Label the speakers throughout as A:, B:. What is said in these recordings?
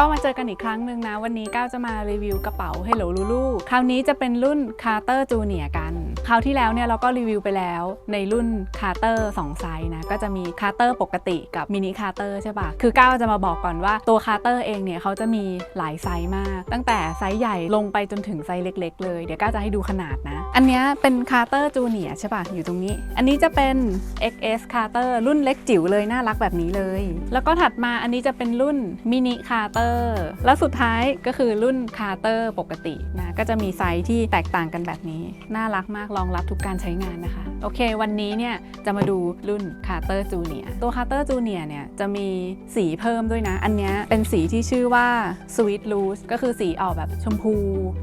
A: ก็มาเจอกันอีกครั้งหนึ่งนะ วันนี้ก้าวจะมารีวิวกระเป๋า Hello Lulu คราวนี้จะเป็นรุ่น Carter Junior กัน คราวที่แล้วเนี่ยเราก็รีวิวไปแล้วในรุ่น Carter 2ไซส์นะก็จะมี Carter ปกติกับ Mini Carter ใช่ปะคือก้าวจะมาบอกก่อนว่าตัว Carter เองเนี่ยเขาจะมีหลายไซส์มาก ตั้งแต่ไซส์ใหญ่ลงไปจนถึงไซส์เล็ก ๆ เลย เดี๋ยวก้าวจะให้ดูขนาดนะ อันนี้เป็น Carter Junior ใช่ปะอยู่ตรงนี้ อันนี้จะเป็น XS Carter รุ่นเล็กจิ๋วเลยน่ารักแบบนี้เลย แล้วก็ถัดมาอันนี้จะเป็นรุ่น Mini Carter แล้วสุดท้ายก็คือรุ่น Carter ปกตินะก็จะมีไซส์ที่แตกต่างกันแบบนี้น่ารักมากรองรับทุกการใช้งานนะคะ โอเค วันนี้เนี่ยจะมาดูรุ่น Carter Junior ตัว Carter Junior เนี่ยจะมีสีเพิ่มด้วยนะ อันนี้เป็นสีที่ชื่อว่า Sweet Rose ก็คือสีออกแบบชมพู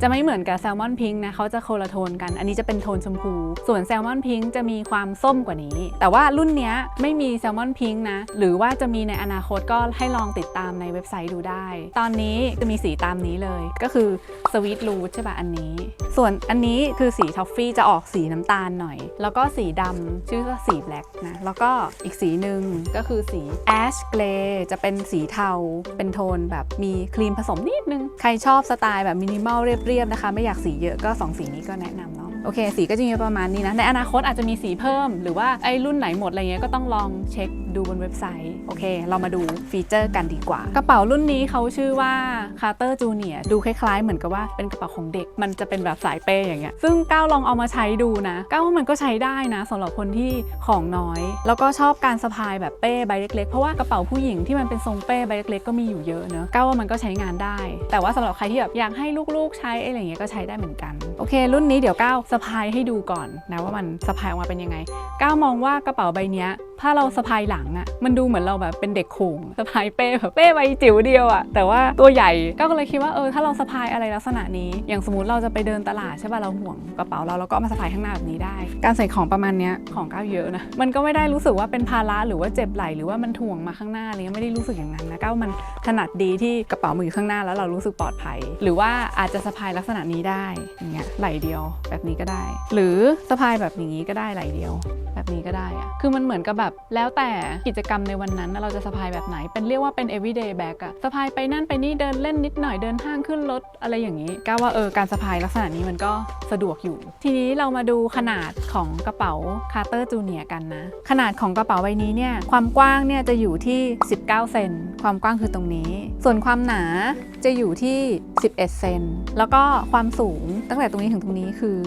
A: จะไม่เหมือนกับ Salmon Pink นะเขาจะโคละโทนกัน อันนี้จะเป็นโทนชมพู ส่วน Salmon Pink จะมีความส้มกว่านี้ แต่ว่ารุ่นเนี้ยไม่มี Salmon Pink นะ หรือว่าจะมีในอนาคตก็ให้ลองติดตามในเว็บไซต์ดูได้ ตอนนี้จะมีสีตามนี้เลย ก็คือ Sweet Rose ใช่ป่ะอันนี้ ส่วนอันนี้คือสีทอฟฟี่จะออกสีน้ำตาลหน่อย แล้วก็สีดำชื่อว่าสีแบล็กนะ แล้วก็อีกสีหนึ่งก็คือสี Ash Gray จะเป็นสีเทา เป็นโทนแบบมีครีมผสมนิดนึง ใครชอบสไตล์แบบมินิมอลเรียบๆนะคะ ไม่อยากสีเยอะก็ 2 สีนี้ก็แนะนำเนาะโอเค สีก็จะมีประมาณนี้นะ ในอนาคตอาจจะมีสีเพิ่ม หรือว่าไอ้รุ่นไหนหมดอะไรเงี้ยก็ต้องลองเช็ค ดูบนเว็บไซต์ โอเค เรามาดูฟีเจอร์กันดีกว่า กระเป๋ารุ่นนี้เขาชื่อว่า Carter Junior ดูคล้ายๆ เหมือนกับว่าเป็นกระเป๋าของเด็ก มันจะเป็นแบบสายเป้อย่างเงี้ย ซึ่งก้าวลองเอามาใช้ดูนะก้าวว่ามันก็ใช้ได้นะสำหรับคนที่ของน้อย แล้วก็ชอบการสะพายแบบเป้ใบเล็กๆ เพราะว่ากระเป๋าผู้หญิงที่มันเป็นทรงเป้ใบเล็กๆก็มีอยู่เยอะเนอะก้าวว่ามันก็ใช้งานได้ แต่ว่าสำหรับใครที่แบบอยากให้ลูกๆ ใช้อะไรเงี้ยก็ใช้ได้เหมือนกัน โอเค รุ่นนี้เดี๋ยวก้าวสะพายให้ดูก่อนนะว่ามันสะพายออกมาเป็นยังไงก้าวมองว่ากระเป๋าใบเนี้ยถ้าเราสะพายหลังอะมันดูเหมือนเราแบบเป็นเด็กโขงสะพายเป้แบบเป้ใบจิ๋วเดียวอะแต่ว่าตัวใหญ่ก็เลยคิดว่าเออถ้าเราสะพายอะไรลักษณะนี้ อย่างสมมติเราจะไปเดินตลาดใช่ป่ะเราห่วงกระเป๋าเราแล้วก็มาสะพายข้างหน้าแบบนี้ได้ การใส่ของประมาณเนี้ยของก้าวเยอะนะมันก็ไม่ได้รู้สึกว่าเป็นภาระหรือว่าเจ็บไหลหรือว่ามันถ่วงมาข้างหน้าอะไรเงี้ยไม่ได้รู้สึกอย่างนั้นนะก้าวมันถนัดดีที่กระเป๋ามืออยู่ข้างหน้าแล้วเรารู้สึกปลอดภัย หรือว่าอาจจะสะพายลักษณะนี้ได้อย่างเงี้ยไหลเดียวแบบนี้ก็ได้ หรือสะพายแบบอย่างนี้ก็ได้ไหลเดียว แบบนี้ก็ได้อะคือมันเหมือนกับแบบแล้วแต่กิจกรรมในวันนั้นเราจะสะพายแบบไหน เป็นเรียกว่าเป็น everyday bag อะสะพายไปนั่นไปนี่เดินเล่นนิดหน่อยเดินห้างขึ้นรถอะไรอย่างนี้ก้าวว่าเออการสะพายลักษณะนี้มันก็สะดวกอยู่ ทีนี้เรามาดูขนาดของกระเป๋า Carter Junior กันนะ ขนาดของกระเป๋าใบนี้เนี่ยความกว้างเนี่ยจะอยู่ที่ 19 เซนความกว้างคือตรงนี้ ส่วนความหนาจะอยู่ที่ 11 เซนแล้วก็ความสูงตั้งแต่ตรงนี้ถึงตรงนี้คือ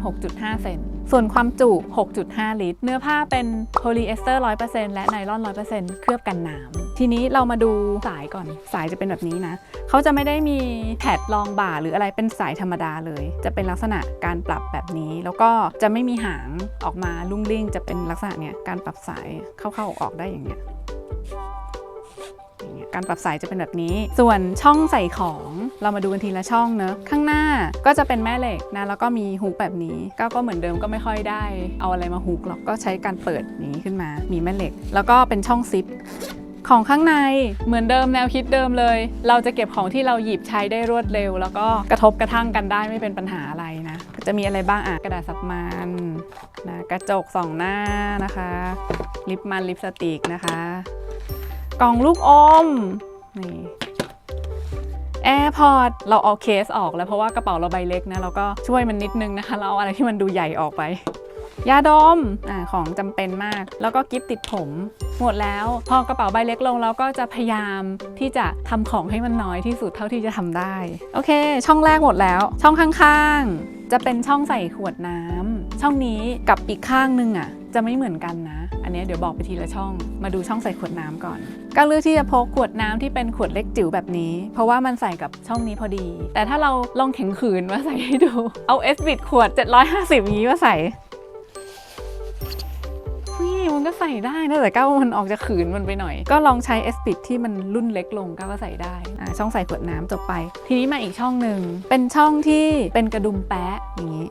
A: 26.5 เซน ส่วนความจุ 6.5 ลิตร เนื้อผ้าเป็นโพลีเอสเตอร์ 100%และไนลอน 100%เคลือบกันน้ำ ทีนี้เรามาดูสายก่อน สายจะเป็นแบบนี้นะ เขาจะไม่ได้มีแพดรองบ่าหรืออะไรเป็นสายธรรมดาเลย จะเป็นลักษณะการปรับแบบนี้ แล้วก็จะไม่มีหางออกมาลุ่งลิ่ง จะเป็นลักษณะเนี้ย การปรับสายเข้าๆออกๆได้อย่างเงี้ยอย่างเงี้ย การปรับสายจะเป็นแบบนี้ ส่วนช่องใส่ของเรามาดูกันทีละช่องเนอะข้างหน้าก็จะเป็นแม่เหล็กนะแล้วก็มีฮุกแบบนี้ก็ก็เหมือนเดิมก็ไม่ค่อยได้ เอาอะไรมาฮุกหรอกก็ใช้การเปิดอย่างนี้ขึ้นมา มีแม่เหล็ก แล้วก็เป็นช่องซิปของข้างในเหมือนเดิมแนวคิดเดิมเลย เราจะเก็บของที่เราหยิบใช้ได้รวดเร็ว แล้วก็กระทบกระทั่งกันได้ไม่เป็นปัญหาอะไรนะจะมีอะไรบ้างอะกระดาษซับมันนะกระจกสองหน้านะคะ ลิปมันลิปสติกนะคะ กล่องลูกอม นี่ AirPod เราเอาเคสออกแล้วเพราะว่ากระเป๋าเราใบเล็กนะ เราก็ช่วยมันนิดนึงนะคะ เราเอาอะไรที่มันดูใหญ่ออกไป ยาดมอ่าของจำเป็นมาก แล้วก็กิฟติดผม หมดแล้ว พอกระเป๋าใบเล็กลงเราก็จะพยายามที่จะทำของให้มันน้อยที่สุดเท่าที่จะทำได้ โอเค ช่องแรกหมดแล้ว ช่องข้างๆ จะเป็นช่องใส่ขวดน้ำช่องนี้กับอีกข้างนึงอะ จะไม่เหมือนกันนะ อันนี้เดี๋ยวบอกไปทีละช่อง มาดูช่องใส่ขวดน้ำก่อน ก็เลือกที่จะพกขวดน้ำที่เป็นขวดเล็กจิ๋วแบบนี้ เพราะว่ามันใส่กับช่องนี้พอดี แต่ถ้าเราลองแข็งขืนมาใส่ให้ดู เอาเอสบิดขวด 750อย่างนี้มาใส่นี่มันก็ใส่ได้นะแต่ก้าวมันออกจะขืนมันไปหน่อย ก็ลองใช้เอสปิดที่มันรุ่นเล็กลงก้าวก็ใส่ได้อ่าช่องใส่ขวดน้ำจบไป ทีนี้มาอีกช่องหนึ่งเป็นช่องที่เป็นกระดุมแปะอย่างนี้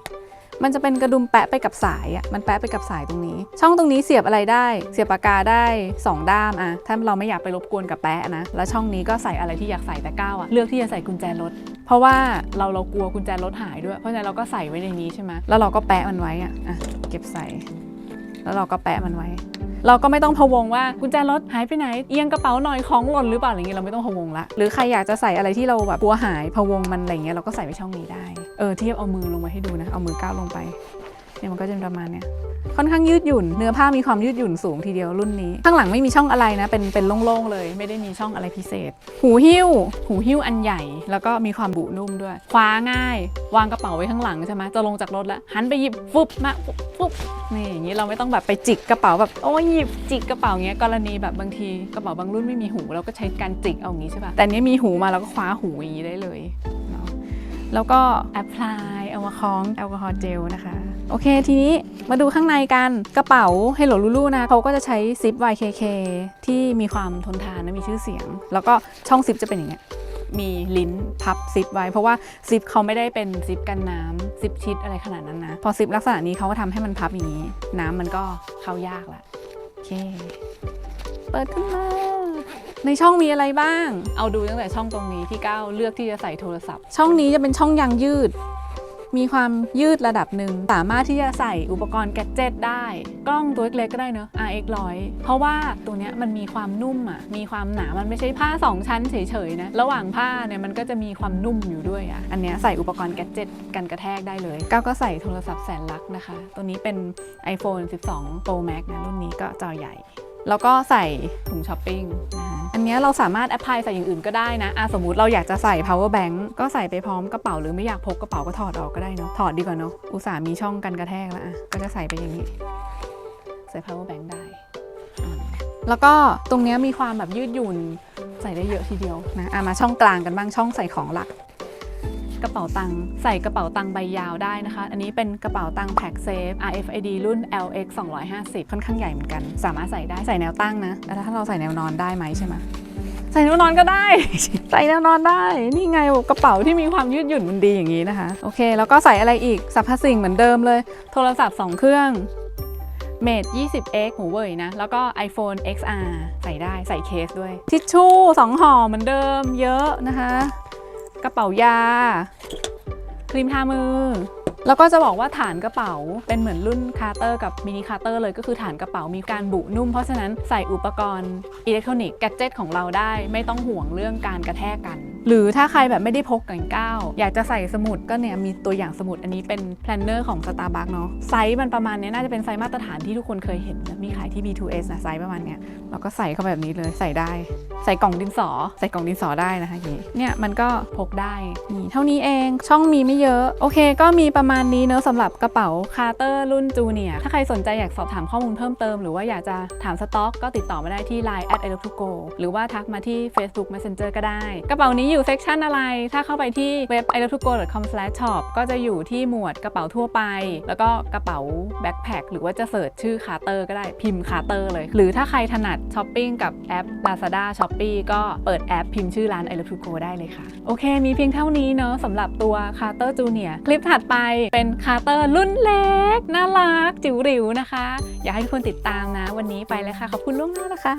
A: มันจะเป็นกระดุมแปะไปกับสายอะมันแปะไปกับสายตรงนี้ ช่องตรงนี้เสียบอะไรได้ เสียบปากกาได้ 2 ด้ามอะถ้าเราไม่อยากไปรบกวนกับแปะนะแล้วช่องนี้ก็ใส่อะไรที่อยากใส่แต่ก้าวอะเลือกที่จะใส่กุญแจรถ เพราะว่าเราเรากลัวกุญแจรถหายด้วย เพราะฉะนั้นเราก็ใส่ไว้ในนี้ใช่ไหมแล้วเราก็แปะมันไว้อะอะเก็บใส่ แล้วเราก็แปะมันไว้ เราก็ไม่ต้องพะวงว่ากุญแจรถหายไปไหน เอียงกระเป๋าหน่อยของหล่นหรือเปล่าอะไรเงี้ยเราไม่ต้องพะวงละหรือใครอยากจะใส่อะไรที่เราแบบกลัวหายพะวงมันอะไรเงี้ยเราก็ใส่ไปช่องนี้ได้เออเทียบเอามือลงมาให้ดูนะเอามือก้าวลงไป เนี่ยมันก็จะประมาณเนี้ยค่อนข้างยืดหยุ่น เนื้อผ้ามีความยืดหยุ่นสูงทีเดียวรุ่นนี้ ข้างหลังไม่มีช่องอะไรนะ เป็นเป็นโล่งๆเลย ไม่ได้มีช่องอะไรพิเศษ หูหิ้ว หูหิ้วอันใหญ่ แล้วก็มีความบุนุ่มด้วย คว้าง่าย วางกระเป๋าไว้ข้างหลังใช่ไหมจะลงจากรถแล้ว หันไปหยิบฟุบมาฟุบนี่อย่างนี้เราไม่ต้องแบบไปจิกกระเป๋าแบบโอ้ยหยิบจิกกระเป๋าเงี้ยกรณีแบบบางทีกระเป๋าบางรุ่นไม่มีหูเราก็ใช้การจิกเอาอย่างนี้ใช่ป่ะแต่นี้มีหูมาเราก็คว้าหูอย่างนี้ได้เลย แล้วก็แอพพลายเอามาคล้องแอลกอฮอล์เจลนะคะ โอเคทีนี้มาดูข้างในกันกระเป๋า Hello Lulu นะเขาก็จะใช้ซิป YKK ที่มีความทนทานและมีชื่อเสียง แล้วก็ช่องซิปจะเป็นอย่างเงี้ยมีลิ้นพับซิปไว้ เพราะว่าซิปเขาไม่ได้เป็นซิปกันน้ำซิปชิดอะไรขนาดนั้นนะ พอซิปลักษณะนี้เขาก็ทำให้มันพับอย่างนี้ น้ำมันก็เข้ายากละโอเค เปิดขึ้นมา ในช่องมีอะไรบ้าง เอาดูตั้งแต่ช่องตรงนี้ที่ก้าวเลือกที่จะใส่โทรศัพท์ ช่องนี้จะเป็นช่องยางยืด มีความยืดระดับหนึ่ง สามารถที่จะใส่อุปกรณ์แกดเจิตได้ กล้องตัวเล็กๆก็ได้เนอะ RX 100เพราะว่าตัวเนี้ยมันมีความนุ่มอะ มีความหนา มันไม่ใช่ผ้า 2 ชั้นเฉยๆนะ ระหว่างผ้าเนี่ยมันก็จะมีความนุ่มอยู่ด้วยอะ อันเนี้ยใส่อุปกรณ์แกดเจิตกันกระแทกได้เลยก้าวก็ใส่โทรศัพท์แสนลักนะคะ ตัวนี้เป็น iPhone 12 Pro Max นะรุ่นนี้ก็จอใหญ่ แล้วก็ใส่ถุงช้อปปิ้งนะคะ อันนี้เราสามารถแอพพลายใส่อย่างอื่นก็ได้นะอะสมมุติเราอยากจะใส่ power bank ก็ใส่ไปพร้อมกระเป๋าหรือไม่อยากพกกระเป๋าก็ถอดออกก็ได้เนาะถอดดีกว่าเนาะอุตส่าห์มีช่องกันกระแทกแล้วอะก็จะใส่ไปอย่างนี้ ใส่ power bank ได้ แล้วก็ตรงเนี้ยมีความแบบยืดหยุ่นใส่ได้เยอะทีเดียวนะอะมาช่องกลางกันบ้างช่องใส่ของหลัก กระเป๋าตังค์ใส่กระเป๋าตังค์ใบยาวได้นะคะ อันนี้เป็นกระเป๋าตังค์แพ็กเซฟ RFID รุ่น LX 250 ค่อนข้างใหญ่เหมือนกัน สามารถใส่ได้ใส่แนวตั้งนะแล้วถ้าเราใส่แนวนอนได้ไหมใช่ไหมใส่แนวนอนก็ได้ ใส่แนวนอนได้ นี่ไงกระเป๋าที่มีความยืดหยุ่นมันดีอย่างนี้นะคะ โอเค แล้วก็ใส่อะไรอีกสรรพสิ่งเหมือนเดิมเลย โทรศัพท์ 2 เครื่อง Mate 20X หูเว่ยนะ แล้วก็ iPhone XR ใส่ได้ใส่เคสด้วย ทิชชู่ 2ห่อเหมือนเดิมเยอะนะคะ กระเป๋ายา ครีมทามือ แล้วก็จะบอกว่าฐานกระเป๋าเป็นเหมือนรุ่นคาร์เตอร์กับมินิคาร์เตอร์เลยก็คือฐานกระเป๋ามีการบุนุ่ม เพราะฉะนั้นใส่อุปกรณ์อิเล็กทรอนิกส์แกดเจิตของเราได้ ไม่ต้องห่วงเรื่องการกระแทกกัน หรือถ้าใครแบบไม่ได้พกกันก้าวอยากจะใส่สมุดก็เนี่ยมีตัวอย่างสมุดอันนี้เป็นแพลนเนอร์ของ Starbucks เนาะไซส์มันประมาณเนี้ยน่าจะเป็นไซส์มาตรฐานที่ทุกคนเคยเห็นมีขายที่ B2S นะไซส์ประมาณเนี้ยเราก็ใส่เข้าแบบนี้เลยใส่ได้ ใส่กล่องดินสอ ใส่กล่องดินสอได้นะคะอย่างนี้เนี่ยมันก็พกได้นี่เท่านี้เองช่องมีไม่เยอะโอเค ก็มีประมาณนี้เนอะสำหรับกระเป๋าคาร์เตอร์รุ่นจูเนียถ้าใครสนใจอยากสอบถามข้อมูลเพิ่มเติม หรือว่าอยากจะถามสต็อกก็ติดต่อมาได้ที่ Line at e l o t o go หรือว่าทักมาที่ Facebook Messenger ก็ได้ กระเป๋านี้อยู่เซกชันอะไร ถ้าเข้าไปที่เว็บ e l o t o go com shop ก็จะอยู่ที่หมวดกระเป๋าทั่วไป แล้วก็กระเป๋าแบ็คแพคหรือว่าจะเสิร์ชชื่อคาเตอร์ก็ได้พิมพ์คาเตอร์เลย หรือถ้าใครถนัดช้อปปิ้งกับแอป Lazada Shopee ก็เปิดแอปพิมพ์ชื่อร้าน i l o to go ได้เลยค่ะ โอเค มีเพียงเท่านี้เนอะสำหรับตัวคาเตอร์จูเนียคลิปถัดไปเป็นคาเตอร์รุ่นเล็กน่ารักจิ๋วหริวนะคะ อยากให้ทุกคนติดตามนะ วันนี้ไปเลยค่ะ ขอบคุณล่วงหน้านะคะ